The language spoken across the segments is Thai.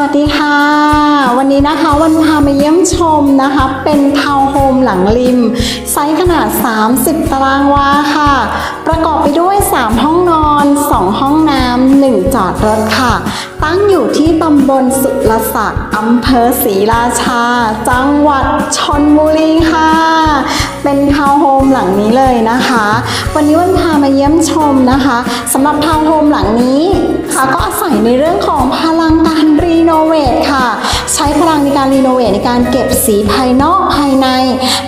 วัสดีค่ะ วันนี้นะคะวันพามาเยี่ยมชมนะคะ เป็นทาวน์โฮมหลังริม ไซส์ขนาด 30 ตารางวาค่ะ ประกอบไปด้วย 3 ห้องนอน 2 ห้องน้ำ1จอดรถค่ะ ตั้งอยู่ที่ตำบลสุรศักดิ์อำเภอศรีราชา จังหวัดชนบุรีค่ะ เป็นทาวน์โฮมหลังนี้เลยนะคะ วันนี้วันพามาเยี่ยมชมนะคะสำหรับทาวน์โฮมหลังนี้ค่ะก็อาศัยในเรื่องของพลังการ รีโนเวทค่ะ ใช้พลังในการรีโนเวทในการเก็บสีภายนอกภายใน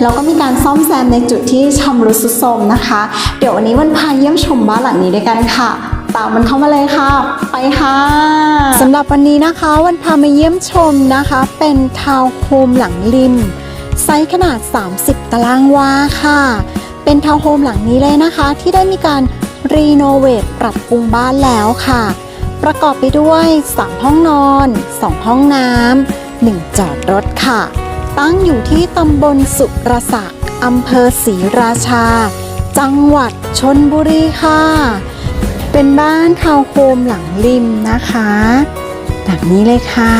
แล้วก็มีการซ่อมแซมในจุดที่ชำรุดทรุดโทรมนะคะ เดี๋ยววันนี้วันพาเยี่ยมชมบ้านหลังนี้ด้วยกันค่ะตามมันเข้ามาเลยค่ะ ไปค่ะสำหรับวันนี้นะคะ วันพามาเยี่ยมชมนะคะ เป็นทาวน์โฮมหลังริมไซส์ขนาด 30 ตารางวาค่ะ เป็นทาวน์โฮมหลังนี้เลยนะคะ ที่ได้มีการรีโนเวทปรับปรุงบ้านแล้วค่ะ ประกอบไปด้วย 3 ห้องนอน 2 ห้องน้ำ 1 จอดรถค่ะ ตั้งอยู่ที่ตำบลสุรศักดิ์อำเภอศรีราชา จังหวัดชนบุรีค่ะ เป็นบ้านทาวน์โฮมหลังริมนะคะ แบบนี้เลยค่ะ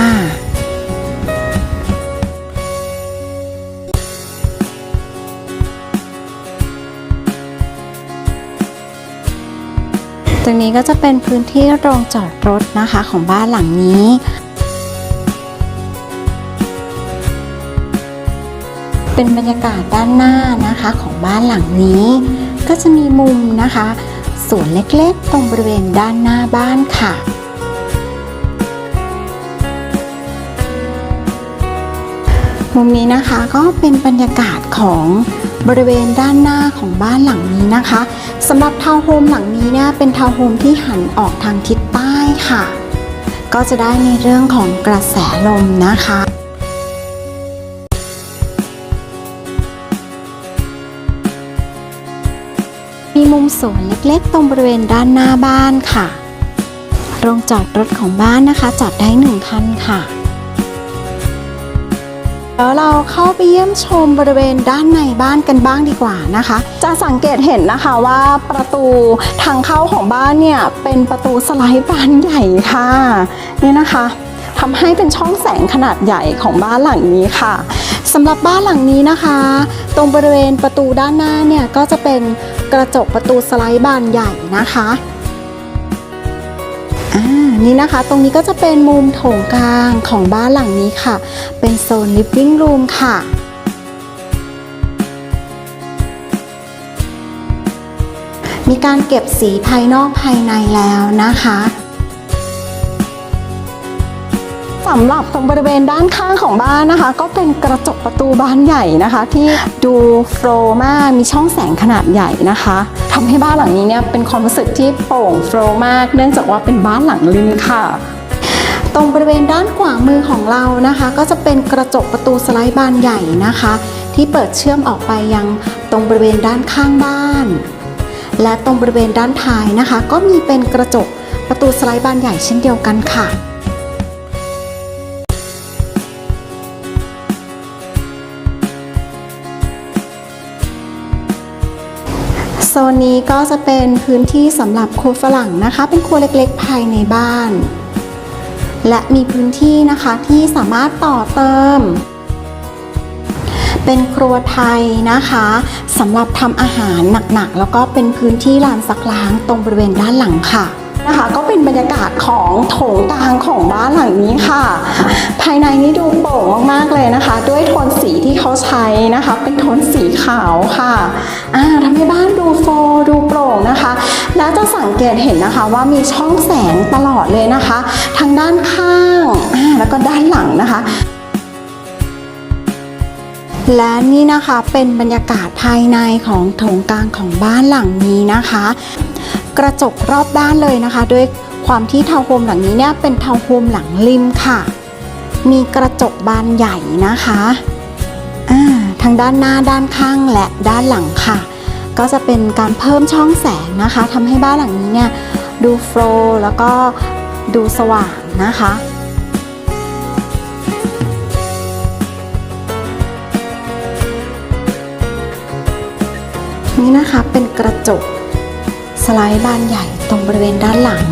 ตรงนี้ก็จะเป็นพื้นที่โรงจอดรถนะคะของบ้านหลังนี้เป็นบรรยากาศด้านหน้านะคะของบ้านหลังนี้ ก็จะมีมุมนะคะสวนเล็กๆ ตรงบริเวณด้านหน้าบ้านค่ะ มุมนี้นะคะก็เป็นบรรยากาศของบริเวณด้านหน้าของบ้านหลังนี้นะคะ สำหรับทาวน์โฮมหลังนี้เนี่ยเป็นทาวน์โฮมที่หันออกทางทิศใต้ค่ะ ก็จะได้ในเรื่องของกระแสลมนะคะมีมุมสวนเล็กๆ ตรงบริเวณด้านหน้าบ้านค่ะ โรงจอดรถของบ้านนะคะ จอดได้หนึ่งคันค่ะ แล้วเราเข้าไปเยี่ยมชมบริเวณด้านในบ้านกันบ้างดีกว่านะคะ จะสังเกตเห็นนะคะว่าประตูทางเข้าของบ้านเนี่ยเป็นประตูสไลด์บานใหญ่ค่ะนี่นะคะทำให้เป็นช่องแสงขนาดใหญ่ของบ้านหลังนี้ค่ะสำหรับบ้านหลังนี้นะคะ ตรงบริเวณประตูด้านหน้าเนี่ยก็จะเป็นกระจกประตูสไลด์บานใหญ่นะคะ อ่านี่นะคะ ตรงนี้ก็จะเป็นมุมโถงกลางของบ้านหลังนี้ค่ะ เป็นโซนลิฟวิ่งรูมค่ะมีการเก็บสีภายนอกภายในแล้วนะคะ สำหรับตรงบริเวณด้านข้างของบ้านนะคะ ก็เป็นกระจกประตูบานใหญ่นะคะ ที่ดูโฟล์มากมีช่องแสงขนาดใหญ่นะคะทำให้บ้านหลังนี้เนี่ยเป็นความรู้สึกที่โปร่งโฟล์มาก เนื่องจากว่าเป็นบ้านหลังริมค่ะ ตรงบริเวณด้านขวามือของเรานะคะ ก็จะเป็นกระจกประตูสไลด์บานใหญ่นะคะ ที่เปิดเชื่อมออกไปยังตรงบริเวณด้านข้างบ้าน และตรงบริเวณด้านท้ายนะคะ ก็มีเป็นกระจกประตูสไลด์บานใหญ่เช่นเดียวกันค่ะ โซนนี้ก็จะเป็นพื้นที่สำหรับครัวฝรั่งนะคะ เป็นครัวเล็กๆ ภายในบ้าน และมีพื้นที่นะคะที่สามารถต่อเติม เป็นครัวไทยนะคะสำหรับทำอาหารหนักๆ แล้วก็เป็นพื้นที่ลานซักล้างตรงบริเวณด้านหลังค่ะ นะคะก็เป็นบรรยากาศของโถงกลางของบ้านหลังนี้ค่ะ ภายในนี้ดูโปร่งมากๆเลยนะคะ ด้วยโทนสีที่เขาใช้นะคะ เป็นโทนสีขาวค่ะอ่าทำให้บ้านดูโฟล์ดูโปร่งนะคะ แล้วจะสังเกตเห็นนะคะว่ามีช่องแสงตลอดเลยนะคะ ทางด้านข้างอ่าแล้วก็ด้านหลังนะคะและนี่นะคะเป็นบรรยากาศภายในของโถงกลางของบ้านหลังนี้นะคะ กระจกรอบด้านเลยนะคะ ด้วยความที่ทาวน์โฮมหลังนี้เนี่ยเป็นทาวน์โฮมหลังริมค่ะ มีกระจกบานใหญ่นะคะทางด้านหน้าด้านข้างและด้านหลังค่ะ ก็จะเป็นการเพิ่มช่องแสงนะคะทำให้บ้านหลังนี้เนี่ยดูโฟล์แล้วก็ดูสว่างนะคะนี่นะคะเป็นกระจก สไลด์บานใหญ่ตรงบริเวณด้านหลัง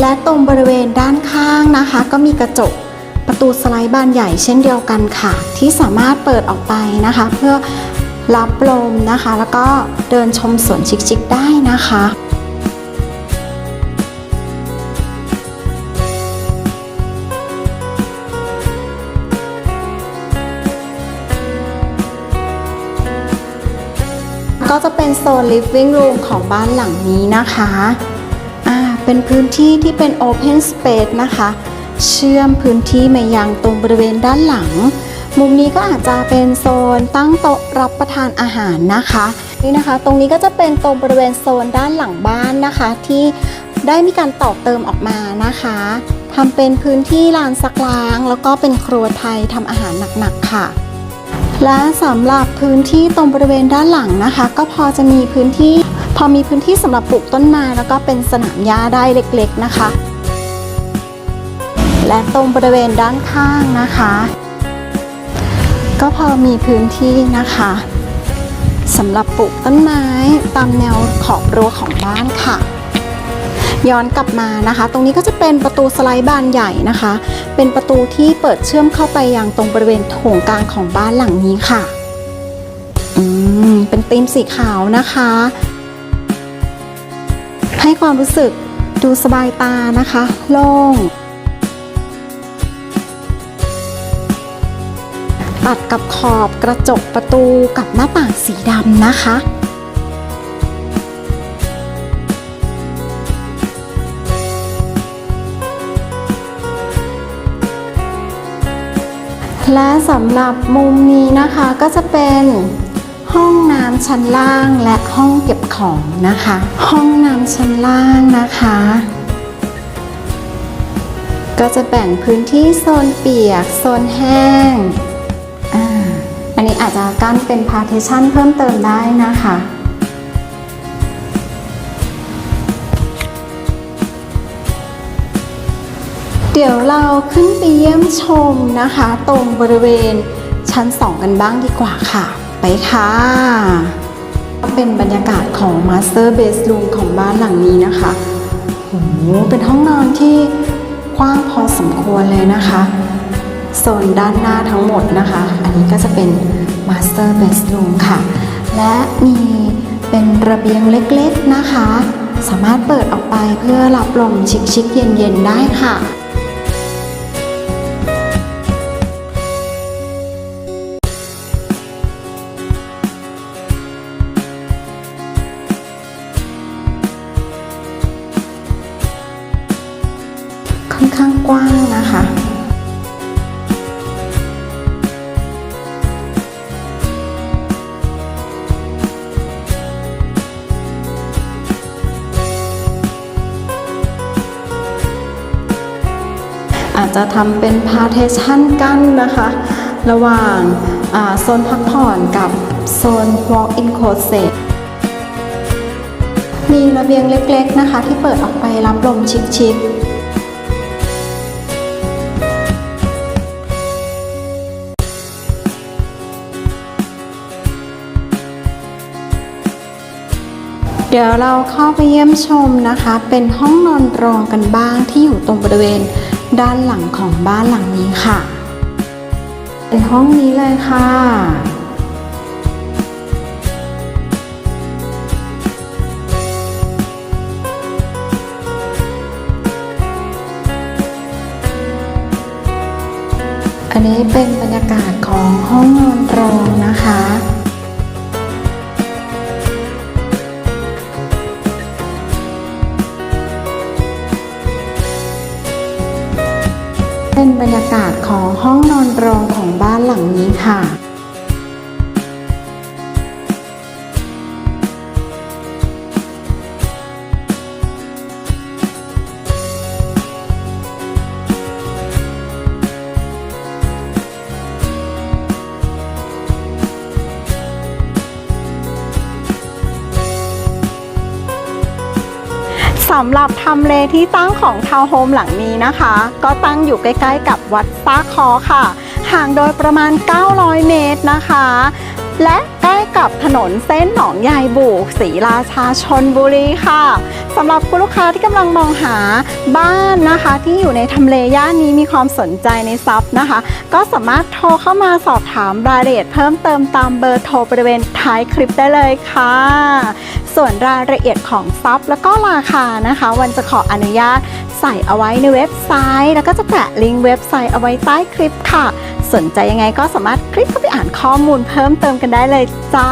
และตรงบริเวณด้านข้างนะคะ ก็มีกระจกประตูสไลด์บานใหญ่เช่นเดียวกันค่ะ ที่สามารถเปิดออกไปนะคะ เพื่อรับลมนะคะ แล้วก็เดินชมสวนชิคๆได้นะคะ ก็จะเป็นโซน living room ของบ้านหลังนี้นะคะอ่าเป็นพื้นที่ที่เป็น open space นะคะ เชื่อมพื้นที่มายังตรงบริเวณด้านหลัง มุมนี้ก็อาจจะเป็นโซนตั้งโต๊ะรับประทานอาหารนะคะ นี่นะคะ ตรงนี้ก็จะเป็นตรงบริเวณโซนด้านหลังบ้านนะคะ ที่ได้มีการต่อเติมออกมานะคะทำเป็นพื้นที่ลานซักล้าง แล้วก็เป็นครัวไทยทำอาหารหนักๆค่ะ และสำหรับพื้นที่ตรงบริเวณด้านหลังนะคะ ก็พอจะมีพื้นที่ พอมีพื้นที่สำหรับปลูกต้นไม้แล้วก็เป็นสนามหญ้าได้เล็กๆนะคะ และตรงบริเวณด้านข้างนะคะ ก็พอมีพื้นที่นะคะสำหรับปลูกต้นไม้ตามแนวขอบรั้วของบ้านค่ะ ย้อนกลับมานะคะ ตรงนี้ก็จะเป็นประตูสไลด์บานใหญ่นะคะ เป็นประตูที่เปิดเชื่อมเข้าไปยังตรงบริเวณโถงกลางของบ้านหลังนี้ค่ะอืมเป็นธีมสีขาวนะคะ ให้ความรู้สึกดูสบายตานะคะ โล่งตัดกับขอบกระจกประตูกับหน้าต่างสีดำนะคะ และสำหรับมุมนี้นะคะก็จะเป็นห้องน้ำชั้นล่างและห้องเก็บของนะคะ ห้องน้ำชั้นล่างนะคะ ก็จะแบ่งพื้นที่โซนเปียก โซนแห้งอ,อันนี้อาจจะกั้นเป็นพาร์ i ชันเพิ่มเติมได้นะคะ เดี๋ยวเราขึ้นไปเยี่ยมชมนะคะ ตรงบริเวณชั้น 2 กันบ้างดีกว่าค่ะ ไปค่ะเป็นบรรยากาศของ Master Bedroom ของบ้านหลังนี้นะคะโอ้โหเป็นห้องนอนที่กว้างพอสมควรเลยนะคะโซนด้านหน้าทั้งหมดนะคะ อันนี้ก็จะเป็น Master Bedroom ค่ะ และมีเป็นระเบียงเล็กๆนะคะ สามารถเปิดออกไปเพื่อรับลมชิคๆเย็นๆได้ค่ะ จจะทำเป็นพาร์ i ชันกั้นนะคะ ระหว่างโซนพักผ่อนกับโซน walk-in closet มีระเบียงเล็กๆนะคะ ที่เปิดออกไปรับลมชิคๆเดี๋ยวเราเข้าไปเยี่ยมชมนะคะ เป็นห้องนอนรองกันบ้างที่อยู่ตรงบริเวณ ด้านหลังของบ้านหลังนี้ค่ะ เป็นห้องนี้เลยค่ะอันนี้เป็นบรรยากาศของห้องนอนรองนะคะ รรยากาศของห้องนอนรองของบ้านหลังนี้ค่ะำหรับทำเลที่ตั้งของทาวน์โฮมหลังนี้นะคะ ก็ตั้งอยู่ใกล้ๆกับวัดซ่าคอค่ะ ห่างโดยประมาณ 900 เมตรนะคะ และใกล้กับถนนเส้นหนองยายบุกศรีราชาชนบุรีค่ะสำหรับคุณลูกค้าที่กำลังมองหาบ้านนะคะ ที่อยู่ในทำเลย่านนี้มีความสนใจในซับนะคะ ก็สามารถโทรเข้ามาสอบถามรายละเอียดเพิ่มเติมตามเบอร์โทรบริเวณท้ายคลิปได้เลยค่ะ ส่วนรายละเอียดของซับแล้วก็ราคานะคะ วันจะขออนุญาตใส่เอาไว้ในเว็บไซต์ แล้วก็จะแปะลิงก์เว็บไซต์เอาไว้ใต้คลิปค่ะ สนใจยังไงก็สามารถคลิกเข้าไปอ่านข้อมูลเพิ่มเติมกันได้เลยจ้า